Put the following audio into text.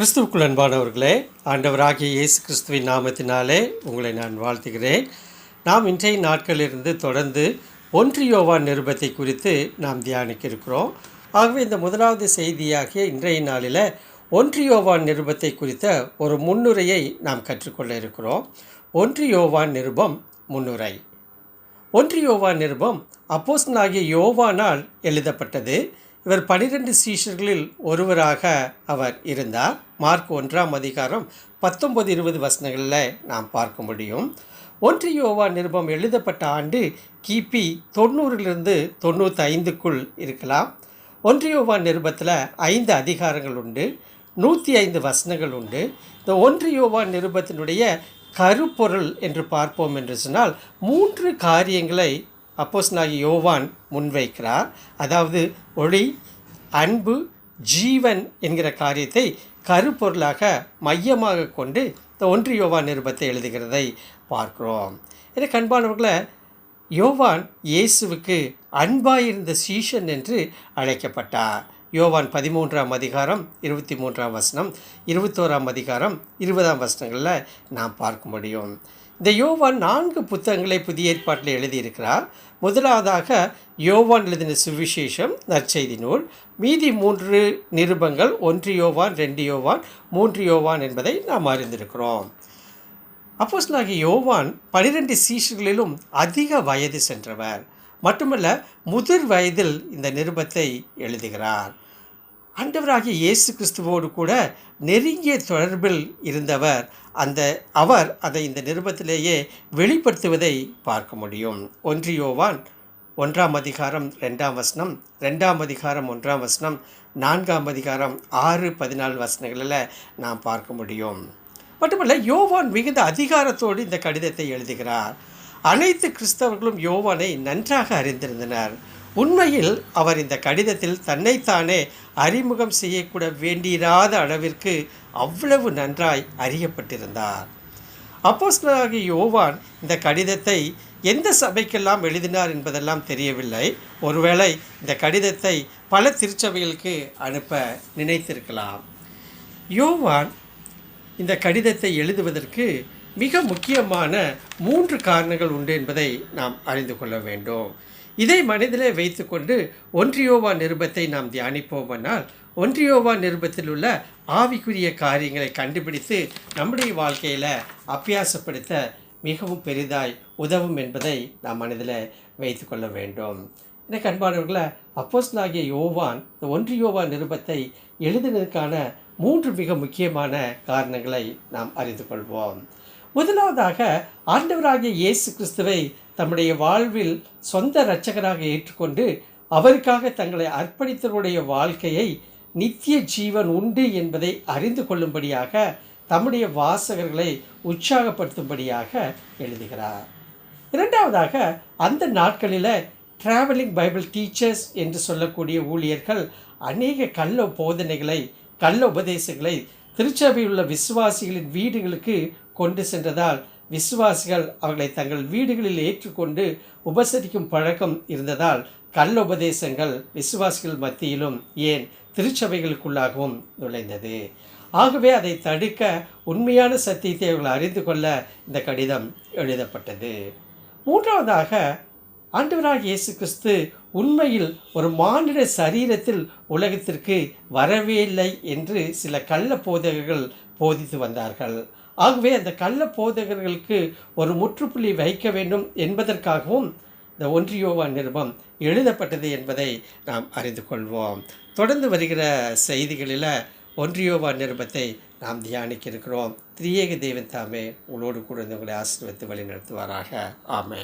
கிறிஸ்துவுக்குள் அன்பானவர்களே ஆண்டவராகிய இயேசு கிறிஸ்துவின் நாமத்தினாலே உங்களை நான் வாழ்த்துகிறேன். நாம் இன்றைய நாட்களிலிருந்து தொடர்ந்து ஒன்றியோவான் நிருபத்தை குறித்து நாம் தியானிக்க இருக்கிறோம். ஆகவே இந்த முதலாவது செய்தியாகிய இன்றைய நாளில் ஒன்றியோவான் நிருபத்தை குறித்த ஒரு முன்னுரையை நாம் கற்றுக்கொள்ள இருக்கிறோம். ஒன்றியோவான் நிருபம் முன்னுரை. ஒன்றியோவான் நிருபம் அப்போஸ் யோவானால் எழுதப்பட்டது. இவர் பனிரெண்டு சீஷர்களில் ஒருவராக அவர் இருந்தார். மார்க் ஒன்றாம் அதிகாரம் பத்தொன்பது இருபது வசனங்களில் நாம் பார்க்க முடியும். ஒன்றியோவா நிருபம் எழுதப்பட்ட ஆண்டு கிபி தொண்ணூறிலிருந்து தொண்ணூற்றி ஐந்துக்குள் இருக்கலாம் ஒன்றியோவா நிருபத்தில் ஐந்து அதிகாரங்கள் உண்டு நூற்றி ஐந்து வசனங்கள் உண்டு. இந்த ஒன்றியோவா நிருபத்தினுடைய கருப்பொருள் என்று பார்ப்போம் என்று சொன்னால் மூன்று காரியங்களை அப்போஸ் நாகி யோவான் முன்வைக்கிறார். அதாவது ஒளி அன்பு ஜீவன் என்கிற காரியத்தை கருப்பொருளாக மையமாக கொண்டு இந்த ஒன்று யோவான் நிருபத்தை எழுதுகிறதை பார்க்கிறோம். எனக்கு அன்பானவர்களை யோவான் இயேசுவுக்கு அன்பாயிருந்த சீஷன் என்று அழைக்கப்பட்டார். யோவான் பதிமூன்றாம் அதிகாரம் இருபத்தி மூன்றாம் வசனம் இருபத்தோராம் அதிகாரம் இருபதாம் வசனங்களில் நாம் பார்க்க முடியும். இந்த யோவான் நான்கு புத்தகங்களை புதிய ஏற்பாட்டில் எழுதியிருக்கிறார். முதலாவதாக யோவான் எழுதின சுவிசேஷம் நற்செய்தி நூல். மீதி மூன்று நிருபங்கள் ஒன்று யோவான் ரெண்டு யோவான் மூன்று யோவான் என்பதை நாம் அறிந்திருக்கிறோம். அப்போஸ்தலனாகிய யோவான் பனிரெண்டு சீஷர்களிலும் அதிக வயது சென்றவர். மட்டுமல்ல முதிர் வயதில் இந்த நிருபத்தை எழுதுகிறார். ஆண்டவராகிய இயேசு கிறிஸ்துவோடு கூட நெருங்கிய தொடர்பில் இருந்தவர். அந்த அவர் அதை இந்த நிருபத்திலேயே வெளிப்படுத்துவதை பார்க்க முடியும். ஒன்று யோவான் ஒன்றாம் அதிகாரம் ரெண்டாம் வசனம் ரெண்டாம் அதிகாரம் ஒன்றாம் வசனம் நான்காம் அதிகாரம் ஆறு பதினாலு வசனங்களில் நாம் பார்க்க முடியும். மட்டுமல்ல யோவான் மிகுந்த அதிகாரத்தோடு இந்த கடிதத்தை எழுதுகிறார். அனைத்து கிறிஸ்தவர்களும் யோவானை நன்றாக அறிந்திருந்தனர். உண்மையில் அவர் இந்த கடிதத்தில் தன்னைத்தானே அறிமுகம் செய்யக்கூட வேண்டியிராத அளவிற்கு அவ்வளவு நன்றாய் அறியப்பட்டிருந்தார். அப்போஸ்தலனாகிய யோவான் இந்த கடிதத்தை எந்த சபைக்கெல்லாம் எழுதினார் என்பதெல்லாம் தெரியவில்லை. ஒருவேளை இந்த கடிதத்தை பல திருச்சபைகளுக்கு அனுப்ப நினைத்திருக்கலாம். யோவான் இந்த கடிதத்தை எழுதுவதற்கு மிக முக்கியமான மூன்று காரணங்கள் உண்டு என்பதை நாம் அறிந்து கொள்ள வேண்டும். இதை மனதிலே வைத்துக்கொண்டு ஒன்றியோவா நிருபத்தை நாம் தியானிப்போமானால் ஒன்றியோவா நிருபத்தில் உள்ள ஆவிக்குரிய காரியங்களை கண்டுபிடித்து நம்முடைய வாழ்க்கையில் அபியாசப்படுத்த மிகவும் பெரிதாய் உதவும் என்பதை நாம் மனதில் வைத்துக்கொள்ள வேண்டும். எனக்கு அன்பானவர்களை ஆகிய யோவான் இந்த ஒன்றியோவா நிருபத்தை எழுதினதுக்கான மூன்று மிக முக்கியமான காரணங்களை நாம் அறிந்து கொள்வோம். முதலாவதாக ஆண்டவராகிய இயேசு கிறிஸ்துவை தம்முடைய வாழ்வில் சொந்த இரட்சகராக ஏற்றுக்கொண்டு அவருக்காக தங்களை அர்ப்பணித்தவருடைய வாழ்க்கையை நித்திய ஜீவன் உண்டு என்பதை அறிந்து கொள்ளும்படியாக தம்முடைய வாசகர்களை உற்சாகப்படுத்தும்படியாக எழுதுகிறார். இரண்டாவதாக அந்த நாட்களில் ட்ராவலிங் பைபிள் டீச்சர்ஸ் என்று சொல்லக்கூடிய ஊழியர்கள் அநேக கள்ள போதனைகளை கள்ள உபதேசங்களை திருச்சபையில் உள்ள விசுவாசிகளின் வீடுகளுக்கு கொண்டு சென்றதால் விசுவாசிகள் அவர்களை தங்கள் வீடுகளில் ஏற்றுக்கொண்டு உபசரிக்கும் பழக்கம் இருந்ததால் கள்ள உபதேசங்கள் விசுவாசிகள் மத்தியிலும் ஏன் திருச்சபைகளுக்குள்ளாகவும் நுழைந்தது. ஆகவே அதை தடுக்க உண்மையான சத்தியத்தை அவர்கள் அறிந்து கொள்ள இந்த கடிதம் எழுதப்பட்டது. மூன்றாவதாக ஆண்டவராக இயேசு கிறிஸ்து உண்மையில் ஒரு மானிட சரீரத்தில் உலகத்திற்கு வரவே இல்லை என்று சில கள்ள போதகர்கள் போதித்து வந்தார்கள். ஆகவே அந்த கள்ள போதகர்களுக்கு ஒரு முற்றுப்புள்ளி வைக்க வேண்டும் என்பதற்காகவும் இந்த ஒன்றியோவா நிருபம் எழுதப்பட்டது என்பதை நாம் அறிந்து கொள்வோம். தொடர்ந்து வருகிற செய்திகளில் ஒன்றியோவா நிருபத்தை நாம் தியானிக்க இருக்கிறோம் திரியேக தெய்வன் தாமே உங்களோடு கூட உங்களை ஆசீர்வத்து வழி நடத்துவாராக ஆமே